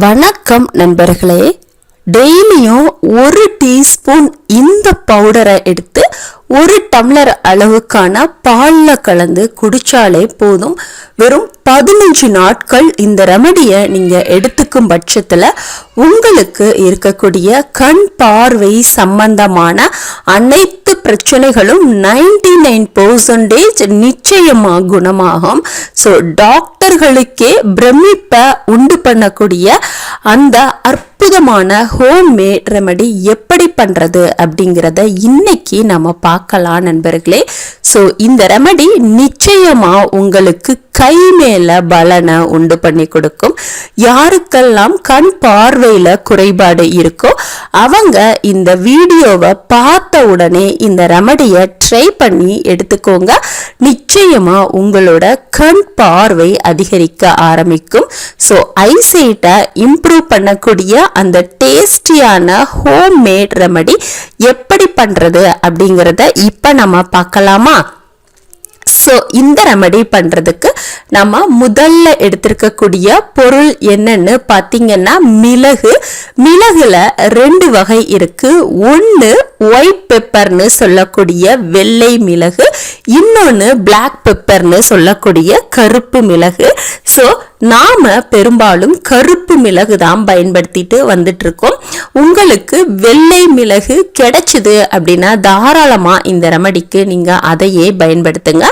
வணக்கம் நண்பர்களே. டெய்லியும் ஒரு டீஸ்பூன் இந்த பவுடரை எடுத்து ஒரு டம்ளர் அளவுக்கான பாலில் கலந்து குடித்தாலே போதும். வெறும் பதினஞ்சு நாட்கள் இந்த ரெமடியை நீங்கள் எடுத்துக்கும் பட்சத்தில் உங்களுக்கு இருக்கக்கூடிய கண் பார்வை சம்பந்தமான அனைத்து பிரச்சனைகளும் நைன்டி நைன் பர்சன்டேஜ் நிச்சயமாக குணமாகும். ஸோ பக்தர்களுக்கே பிரமிப்பை உண்டு பண்ணக்கூடிய அந்த அற்புதமான ஹோம் மேட் ரெமடி எப்படி பண்ணுறது அப்படிங்கிறத இன்னைக்கு நம்ம பார்க்கலாம் நண்பர்களே. ஸோ இந்த ரெமடி நிச்சயமாக உங்களுக்கு கை மேலே பலனை உண்டு பண்ணி கொடுக்கும். யாருக்கெல்லாம் கண் பார்வையில் குறைபாடு இருக்கோ அவங்க இந்த வீடியோவை பார்த்த உடனே இந்த ரெமடியை ட்ரை பண்ணி எடுத்துக்கோங்க. நிச்சயமா உங்களோட கண் பார்வை அதிகரிக்க ஆரம்பிக்கும். ஸோ ஐசைட்டை இம்ப்ரூவ் பண்ணக்கூடிய அந்த டேஸ்டியான ஹோம் மேட் ரெமடி எப்படி பண்ணுறது அப்படிங்கிறத இப்போ நம்ம பார்க்கலாமா? ஸோ இந்த ரெமடி பண்ணுறதுக்கு நம்ம முதல்ல எடுத்திருக்கக்கூடிய பொருள் என்னன்னு பார்த்தீங்கன்னா மிளகு. மிளகுல ரெண்டு வகை இருக்கு. ஒன்று ஒயிட் பெப்பர்னு சொல்லக்கூடிய வெள்ளை மிளகு. இன்னொன்று பிளாக் பெப்பர்னு சொல்லக்கூடிய கருப்பு மிளகு. ஸோ நாம பெரும்பாலும் கருப்பு மிளகு தான் பயன்படுத்திட்டு வந்துட்டு இருக்கோம் உங்களுக்கு வெள்ளை மிளகு கிடைச்சிது அப்படின்னா தாராளமா இந்த ரெமடிக்கு நீங்க அதையே பயன்படுத்துங்க.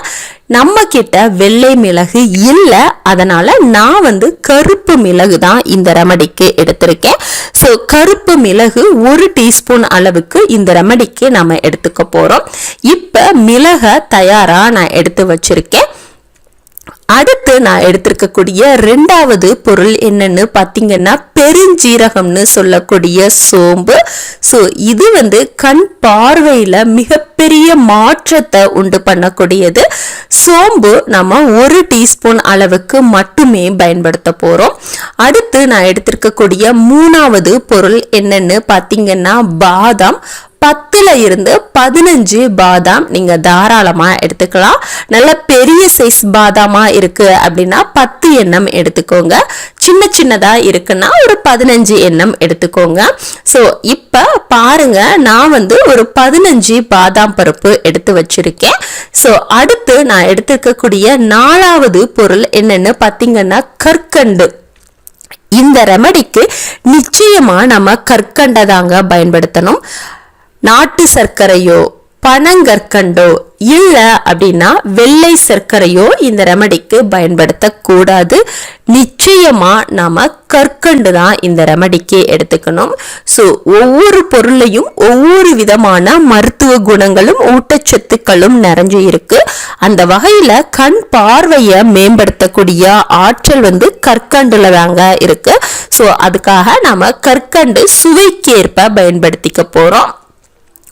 நம்ம கிட்ட வெள்ளை மிளகு இல்லை அதனால நான் வந்து கருப்பு மிளகு தான் இந்த ரெமடிக்கு எடுத்திருக்கேன். ஸோ கருப்பு மிளகு ஒரு டீஸ்பூன் அளவுக்கு இந்த ரெமடிக்கு நம்ம எடுத்துக்க போறோம். இப்போ மிளகை தயாரா நான் எடுத்து வச்சிருக்கேன். அடுத்து நான் எடுத்திருக்கக்கூடிய ரெண்டாவது பொருள் என்னன்னு பார்த்தீங்கன்னா பெருஞ்சீரகம்னு சொல்லக்கூடிய சோம்பு. ஸோ இது வந்து கண் பார்வையில் மிகப்பெரிய மாற்றத்தை உண்டு பண்ணக்கூடியது. சோம்பு நம்ம ஒரு டீஸ்பூன் அளவுக்கு மட்டுமே பயன்படுத்த போகிறோம் அடுத்து நான் எடுத்திருக்கக்கூடிய மூணாவது பொருள் என்னன்னு பார்த்தீங்கன்னா பாதாம். பத்தில் இருந்து பதினஞ்சு பாதாம் நீங்கள் தாராளமாக எடுத்துக்கலாம். நல்ல பெரிய சைஸ் பாதாமாக இருக்குது அப்படின்னா பத்து எண்ணம் எடுத்துக்கோங்க. சின்ன சின்னதாக இருக்குன்னா ஒரு பதினஞ்சு எண்ணம் எடுத்துக்கோங்க. ஸோ இப்போ பாருங்க நான் வந்து ஒரு பதினஞ்சு பாதாம் பருப்பு எடுத்து வச்சுருக்கேன். ஸோ அடுத்து நான் எடுத்துக்கக்கூடிய நாலாவது பொருள் என்னென்னு பார்த்தீங்கன்னா கற்கண்டு. இந்த ரெமடிக்கு நிச்சயமாக நம்ம கற்கண்டை தாங்க பயன்படுத்தணும். நாட்டு சர்க்கரையோ பனங்கற்கண்டோ இல்லை அப்படின்னா வெள்ளை சர்க்கரையோ இந்த ரெமடிக்கு பயன்படுத்தக்கூடாது. நிச்சயமாக நாம் கற்கண்டு தான் இந்த ரெமடிக்கு எடுத்துக்கணும். ஸோ ஒவ்வொரு பொருளையும் ஒவ்வொரு விதமான மருத்துவ குணங்களும் ஊட்டச்சத்துக்களும் நிறைஞ்சு இருக்கு. அந்த வகையில் கண் பார்வையை மேம்படுத்தக்கூடிய ஆற்றல் வந்து கற்கண்டுல தாங்க இருக்கு. ஸோ அதுக்காக நாம் கற்கண்டு சுவைக்கேற்ப பயன்படுத்திக்க போகிறோம்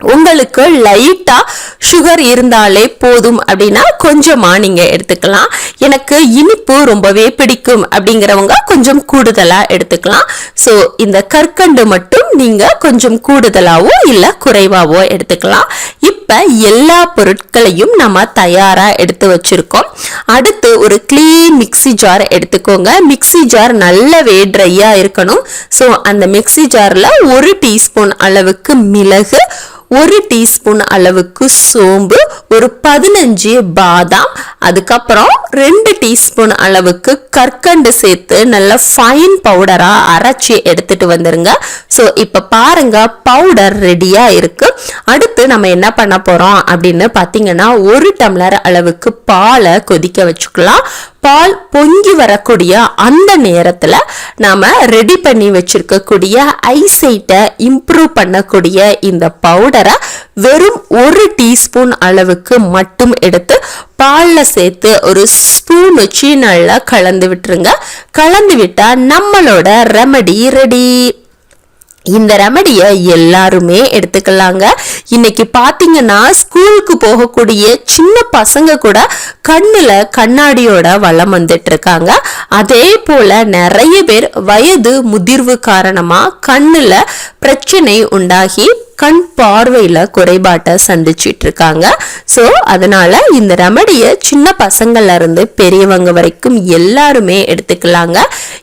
உங்களுக்கு லைட்டாக சுகர் இருந்தாலே போதும் அப்படின்னா கொஞ்சமாக நீங்கள் எடுத்துக்கலாம். எனக்கு இனிப்பு ரொம்பவே பிடிக்கும் அப்படிங்கிறவங்க கொஞ்சம் கூடுதலாக எடுத்துக்கலாம். ஸோ இந்த கற்கண்டு மட்டும் நீங்கள் கொஞ்சம் கூடுதலாகவோ இல்லை குறைவாகவோ எடுத்துக்கலாம். இப்போ எல்லா பொருட்களையும் நம்ம தயாராக எடுத்து வச்சிருக்கோம். அடுத்து ஒரு க்ளீன் மிக்ஸி ஜார் எடுத்துக்கோங்க. மிக்ஸி ஜார் நல்லவே ட்ரையாக இருக்கணும். ஸோ அந்த மிக்ஸி ஜாரில் ஒரு டீஸ்பூன் அளவுக்கு மிளகு ஒரு டீஸ்பூன் அளவுக்கு சோம்பு ஒரு பதினஞ்சு பாதாம் அதுக்கப்புறம் ரெண்டு டீஸ்பூன் அளவுக்கு கற்கண்டு சேர்த்து நல்ல ஃபைன் பவுடராக அரைச்சி எடுத்துட்டு வந்துருங்க. ஸோ இப்போ பாருங்க பவுடர் ரெடியாக இருக்கு. அடுத்து நம்ம என்ன பண்ண போகிறோம் அப்படின்னு பார்த்தீங்கன்னா ஒரு டம்ளர் அளவுக்கு பாலை கொதிக்க வச்சுக்கலாம். பால் பொங்கி வரக்கூடிய அந்த நேரத்தில் நாம் ரெடி பண்ணி வச்சுருக்கக்கூடிய ஐசைட்டை இம்ப்ரூவ் பண்ணக்கூடிய இந்த பவுடரை வெறும் ஒரு டீஸ்பூன் அளவுக்கு மட்டும் எடுத்து பாலில் சேர்த்து ஒரு ஸ்பூன் வச்சு நல்லா கலந்து விட்டுருங்க. கலந்து விட்டால் நம்மளோட ரெமடி ரெடி இந்த ரெமடியை எல்லாருமே எடுத்துக்கலாங்க. இன்னைக்கு பார்த்தீங்கன்னா ஸ்கூலுக்கு போகக்கூடிய சின்ன பசங்க கூட கண்ணுல கண்ணாடியோட வளம் வந்துட்டு இருக்காங்க அதே போல நிறைய பேர் வயது முதிர்வு காரணமா கண்ணுல பிரச்சனை உண்டாகி கண் பார்வையில் குறைபாட்டை சந்திச்சிட்டு இருக்காங்க ஸோ அதனால இந்த ரெமடியை சின்ன பசங்கள்ல இருந்து பெரியவங்க வரைக்கும் எல்லாருமே எடுத்துக்கலாங்க.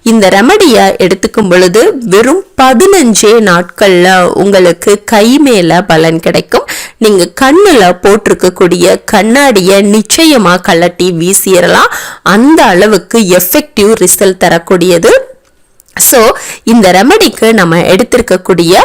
இந்த ரெமடியை எடுத்துக்கும் பொழுது வெறும் பதினஞ்சே நாட்களில் உங்களுக்கு கை மேலே பலன் கிடைக்கும். நீங்கள் கண்ணில் போட்டிருக்கக்கூடிய கண்ணாடியை நிச்சயமாக கலட்டி வீசிடலாம் அந்த அளவுக்கு எஃபெக்டிவ் ரிசல்ட் தரக்கூடியது. ஸோ இந்த ரெமடிக்கு நம்ம எடுத்திருக்கக்கூடிய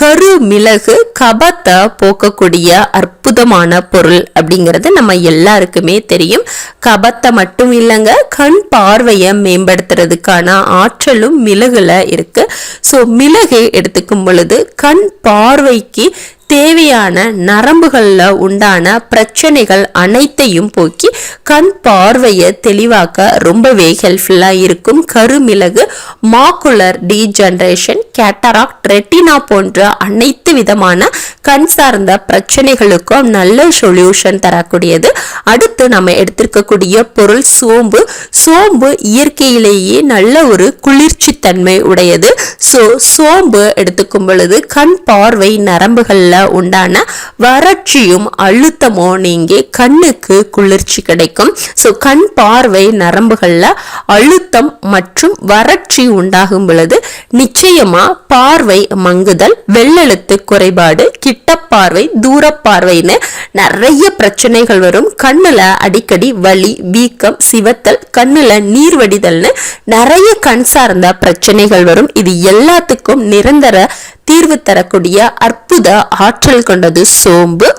கரு மிளகு கபத்தை போக்கக்கூடிய அற்புதமான பொருள் அப்படிங்கிறது நம்ம எல்லாருக்குமே தெரியும். கபத்தை மட்டும் இல்லைங்க கண் பார்வையை மேம்படுத்துறதுக்கான ஆற்றலும் மிளகுல இருக்கு. ஸோ மிளகு எடுத்துக்கும் பொழுது கண் பார்வைக்கு தேவையான நரம்புகளில் உண்டான பிரச்சனைகள் அனைத்தையும் போக்கி கண் பார்வையை தெளிவாக்க ரொம்பவே ஹெல்ப்ஃபுல்லாக இருக்கும். கருமிளகு மாக்குலர் டீஜென்ரேஷன் கேட்டராக்ட் ரெட்டினா போன்ற அனைத்து விதமான கண் சார்ந்த பிரச்சனைகளுக்கும் நல்ல சொல்யூஷன் தரக்கூடியது. அடுத்து நம்ம எடுத்திருக்கக்கூடிய பொருள் சோம்பு. சோம்பு இயற்கையிலேயே நல்ல ஒரு குளிர்ச்சி தன்மை உடையது. ஸோ சோம்பு எடுத்துக்கும் பொழுது கண் பார்வை நரம்புகளில் உண்டான வறட்சியும் அழுத்தமும் நீங்கி கண்ணுக்கு குளிர்ச்சி கிடைக்கும். ஸோ கண் பார்வை நரம்புகளில் அழுத்தம் மற்றும் வறட்சி உண்டாகும் பொழுது நிச்சயமா பார்வை மங்குதல் வெள்ளெழுத்து குறைபாடு கிட்ட பார்வை தூர பார்வைன்னு நிறைய பிரச்சனைகள் வரும். கண்ணுல அடிக்கடி வலி வீக்கம் சிவத்தல் கண்ணுல நீர் வடிதல்னு நிறைய கண் சார்ந்த பிரச்சனைகள் வரும். இது எல்லாத்துக்கும் நிரந்தர தீர்வு தரக்கூடிய அற்புத ஆற்றல் கொண்டது சோம்பு.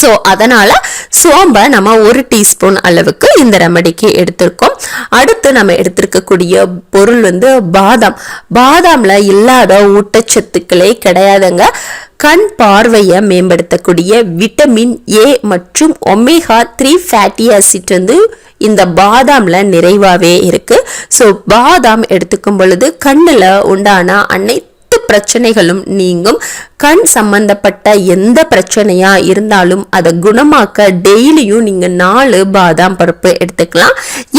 ஸோ அதனால் சோம்பை நம்ம ஒரு டீஸ்பூன் அளவுக்கு இந்த ரெமடிக்கு எடுத்திருக்கோம். அடுத்து நம்ம எடுத்திருக்கக்கூடிய பொருள் வந்து பாதாம். பாதாமில் இல்லாத ஊட்டச்சத்துக்களே கிடையாதுங்க. கண் பார்வையை மேம்படுத்தக்கூடிய விட்டமின் ஏ மற்றும் ஒமேகா த்ரீ ஃபேட்டி ஆசிட் வந்து இந்த பாதாமில் நிறைவாகவே இருக்குது ஸோ பாதாம் எடுத்துக்கும் பொழுது கண்ணில் உண்டான அனைத்து பிரச்சனைகளும் நீங்கும். கண் சம்பந்தப்பட்ட எந்த பிரச்சனையா இருந்தாலும் அதை குணமாக்க டெய்லியும் நீங்க நாலு பாதாம் பருப்பு எடுத்துக்கலாம்.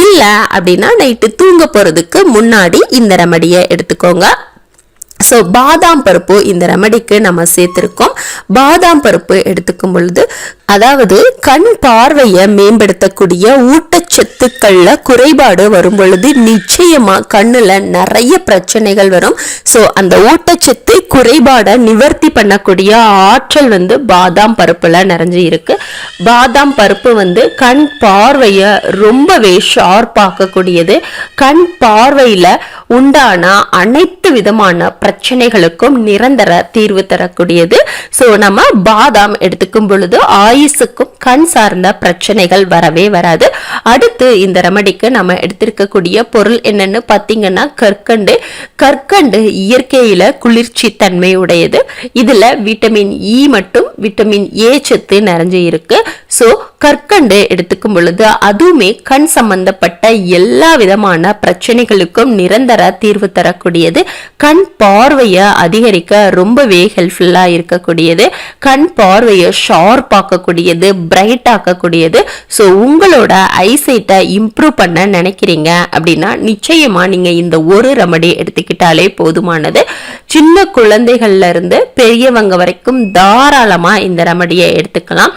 இல்ல அப்படின்னா நைட்டு தூங்க போறதுக்கு முன்னாடி இந்த ரெமடியை எடுத்துக்கோங்க. ஸோ பாதாம் பருப்பு இந்த ரெமடிக்கு நம்ம சேர்த்துருக்கோம். பாதாம் பருப்பு எடுத்துக்கும் பொழுது அதாவது கண் பார்வையை மேம்படுத்தக்கூடிய ஊட்டச்சத்துக்கள்ல குறைபாடு வரும் பொழுது நிச்சயமா கண்ணுல நிறைய பிரச்சனைகள் வரும். ஸோ அந்த ஊட்டச்சத்து குறைபாடை நிவர்த்தி பண்ணக்கூடிய ஆற்றல் வந்து பாதாம் பருப்புல நிறைஞ்சு இருக்கு. பாதாம் பருப்பு வந்து கண் பார்வையை ரொம்பவே ஷார்ப்பாக்கக்கூடியது கண் பார்வையில உண்டான அனைத்து விதமான பிரச்சனைகளுக்கும் நிரந்தர தீர்வு தரக்கூடியது. ஸோ நம்ம பாதாம் எடுத்துக்கும் பொழுது ஆயுசுக்கும் கண் சார்ந்த பிரச்சனைகள் வரவே வராது. அடுத்து இந்த ரெமடிக்கு நம்ம எடுத்திருக்கக்கூடிய பொருள் என்னன்னு பார்த்தீங்கன்னா கற்கண்டு. கற்கண்டு இயற்கையில குளிர்ச்சி தன்மை உடையது. இதுல விட்டமின் இ மற்றும் விட்டமின் ஏ சத்து நிறைஞ்சு இருக்கு. ஸோ கற்கண்டு எடுத்துக்கும் பொழுது அதுவுமே கண் சம்பந்தப்பட்ட எல்லா விதமான பிரச்சனைகளுக்கும் நிரந்தர தீர்வு தரக்கூடியது. கண் பார்வையை அதிகரிக்க ரொம்பவே ஹெல்ப்ஃபுல்லாக இருக்கக்கூடியது. கண் பார்வையை ஷார்ப் ஆக்கக்கூடியது பிரைட் ஆக்கக்கூடியது. ஸோ உங்களோட ஐசைட்டை இம்ப்ரூவ் பண்ண நினைக்கிறீங்க அப்படின்னா நிச்சயமாக நீங்கள் இந்த ஒரு ரெமடி எடுத்துக்கிட்டாலே போதுமானது. சின்ன குழந்தைகள்ல இருந்து பெரியவங்க வரைக்கும் தாராளமா இந்த ரெமடியை எடுத்துக்கலாம்.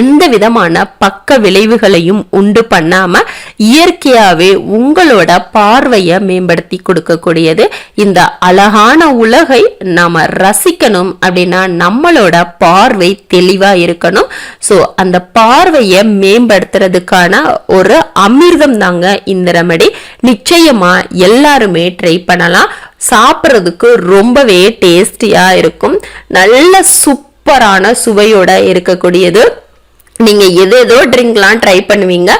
எந்த விதமான பக்க விளைவுகளையும் உண்டு பண்ணாம இயற்கையாவே உங்களோட பார்வையை மேம்படுத்தி கொடுக்கக்கூடியது. இந்த அழகான உலகை நாம ரசிக்கணும் அப்படின்னா நம்மளோட பார்வை தெளிவா இருக்கணும். ஸோ அந்த பார்வையை மேம்படுத்துறதுக்கான ஒரு அமிர்தம் தாங்க இந்த ரெமடி. நிச்சயமா எல்லாருமே ட்ரை பண்ணலாம். சாப்பிட்றதுக்கு ரொம்பவே டேஸ்டியாக இருக்கும். நல்ல சூப்பரான சுவையோட இருக்கக்கூடியது. நீங்க எது ஏதோ ட்ரிங்க்லாம் ட்ரை பண்ணுவீங்க.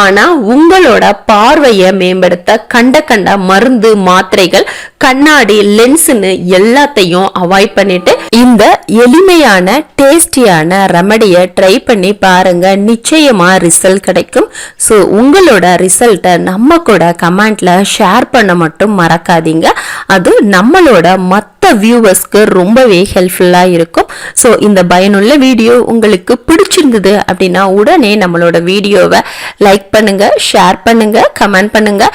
ஆனா உங்களோட பார்வையை மேம்படுத்த கண்ட கண்ட மருந்து மாத்திரைகள் கண்ணாடி லென்ஸ்னு எல்லாத்தையும் அவாய்ட் பண்ணிட்டு இந்த எளிமையான டேஸ்டியான ரெமடியை ட்ரை பண்ணி பாருங்க. நிச்சயமா ரிசல்ட் கிடைக்கும். ஸோ உங்களோட ரிசல்ட்டை நம்ம கூட கமெண்ட்ல ஷேர் பண்ண மட்டும் மறக்காதீங்க. அது நம்மளோட மற்ற வியூவர்ஸ்க்கு ரொம்பவே ஹெல்ப்ஃபுல்லாக இருக்கும். ஸோ இந்த பயனுள்ள வீடியோ உங்களுக்கு பிடிச்சிருந்தது அப்படின்னா உடனே நம்மளோட வீடியோவை லைக் பண்ணுங்கள் ஷேர் பண்ணுங்கள் கமெண்ட் பண்ணுங்கள்